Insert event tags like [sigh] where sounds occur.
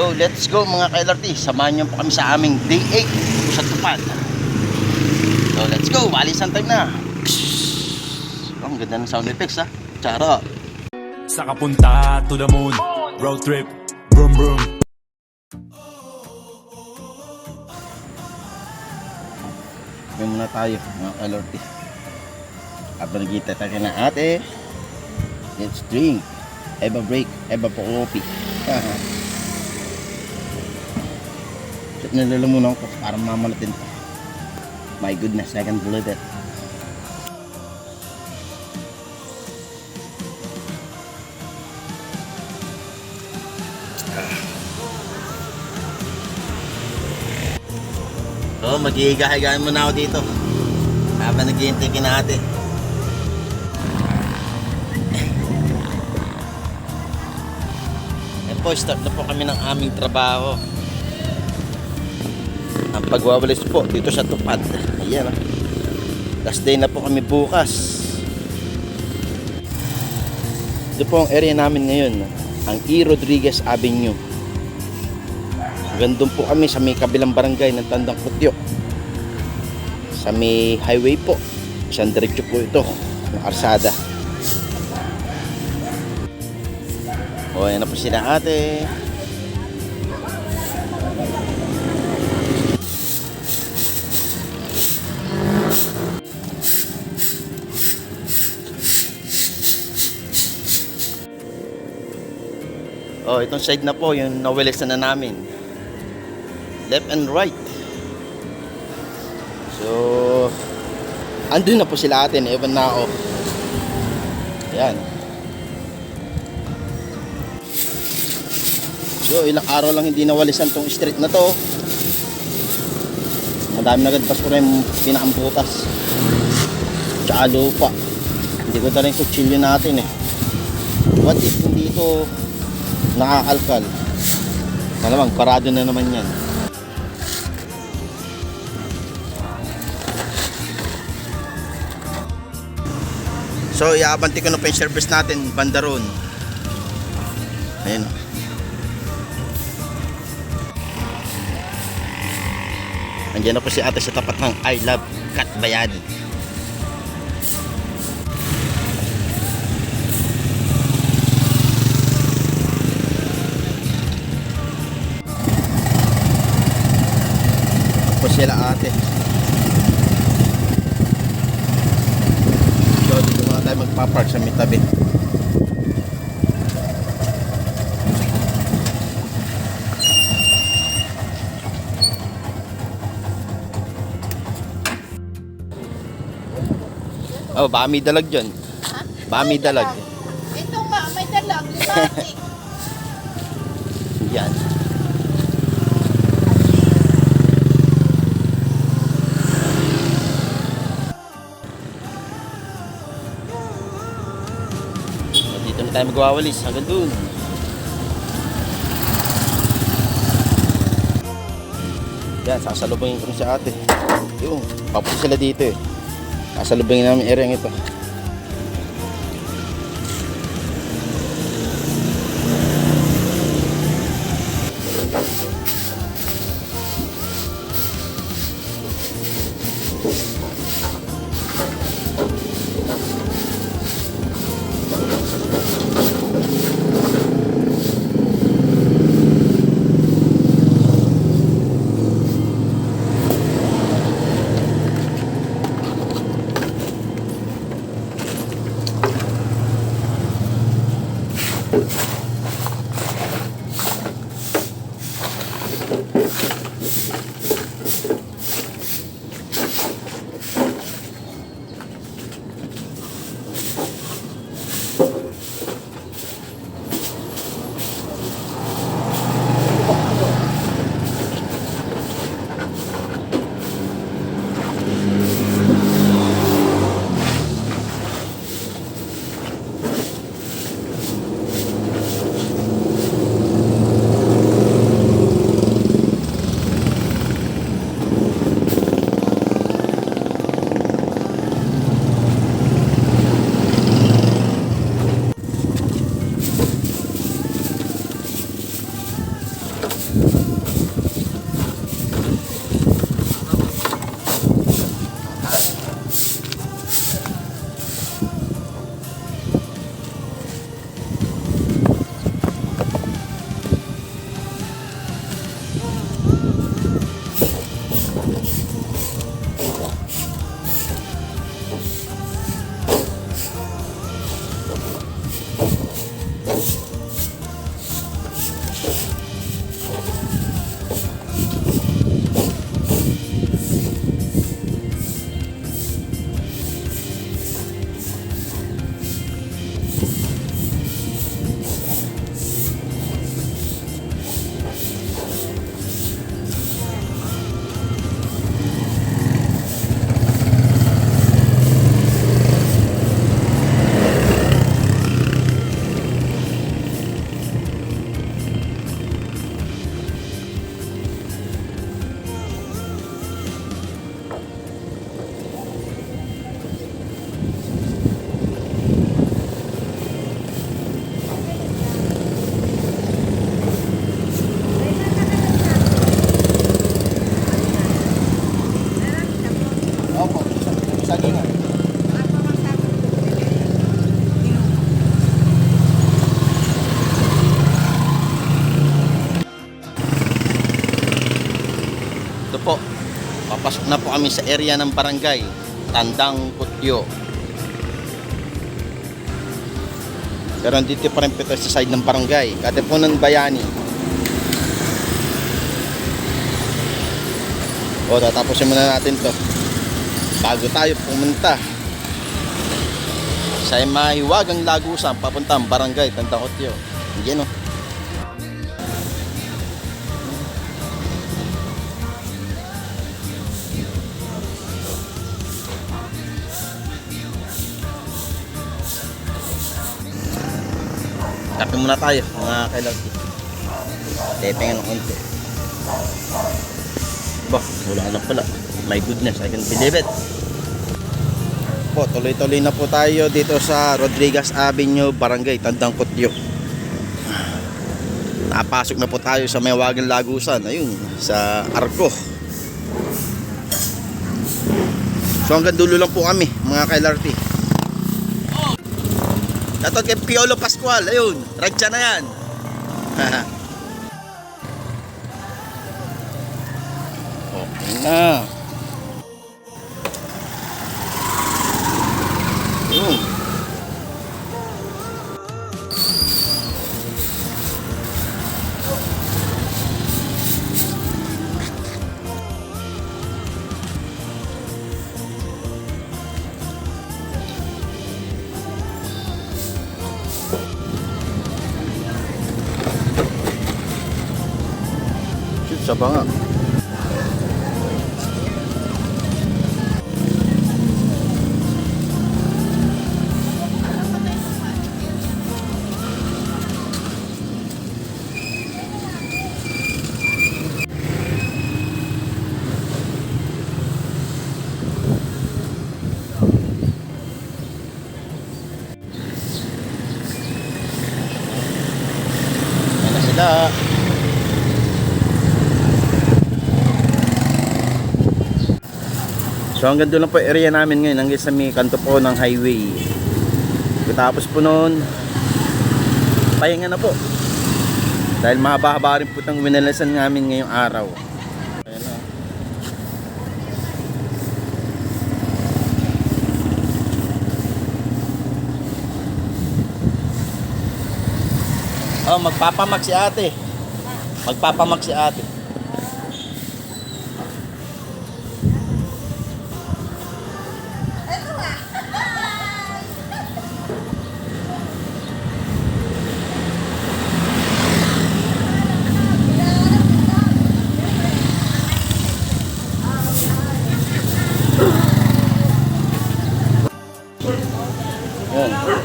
So, let's go mga ka-LRT. Samahan niyo po kami sa aming day 8 sa Tupad. So, let's go. Walisan time na. Oh, ang ganda ng sound effects ha. Chara. Sa kapunta to the moon Road trip Vroom vroom May muna tayo mga ka-LRT. Habang nagkita tayo na ate. Let's drink. Eba break. Eba po coffee. Shit, nalalamunan ko para mamalatin ko. My goodness, I can believe it. Oo, oh, maghihiga-higaan muna ako dito. Habang naghihintay kina ate. Yan po, start na po kami ng aming trabaho. Pagwawalis po dito sa tupad. Ayan ah. Last day na po kami bukas. Ito po ang area namin ngayon. Ang E. Rodriguez Avenue. Gandun po kami sa may kabilang barangay ng Tandang Kutyo. Sa may highway po. Isang diretso po ito. Ng Arsada. O, ayan na po sila ate. Itong side na po, yung nawilis na namin. Left and right. So, andun na po sila atin, Evan na ako. Yan. So, ilang araw lang hindi nawalisan tong street na to. Madami na gadpas ko na yung pinakambutas. Tsaka lupa. Hindi ko dala yung kutsilyo natin eh. What if hindi ito nakakalkal? Malamang, parado na naman yan. So, iaabante ko na po yung service natin, bandaron. Ayun. Andiyan na po si ate sa tapat ng I Love Cat sila ate. So, dito muna tayo magpapark sa may tabi. Oh, may dalag dyan. Ha? Baka may dalag. Ito nga, may dalag. Libati. [laughs] Yan. Na tayo magwawalis hanggang dun. Yan, sasalubungin ko si ate. Yung, papunta sila dito eh. Sasalubungin namin area ito. Na po kami sa area ng barangay, Tandang Kutyo. Pero dito pa rin sa side ng barangay, Katipunan Bayani. O, tatapusin muna natin to. Bago tayo pumunta sa mahiwagang lagusan papuntang barangay Tandang Kutyo. Yan o. Kape muna tayo, mga kailangan. Tepeng ng konti. Bah, wala na pala. My goodness, I can believe it. Po, tuloy-tuloy na po tayo dito sa Rodriguez Avenue, Barangay Tandang Kutyo. Napasok na po tayo sa Mayawagan Lagusan, ayun, sa Arco. So hanggang dulo lang po kami, mga kailarty. Dato kay Piolo Pascual, ayun, radya na yan. [laughs] okay na. Saba nga. Sila. So hanggang doon lang po area namin ngayon hanggang sa may kanto po ng highway. Tapos po noon, pahinga na po. Dahil mahaba-haba rin po itong winalasan namin ngayong araw. Oh, magpapamak si ate. Magpapamak si ate. home.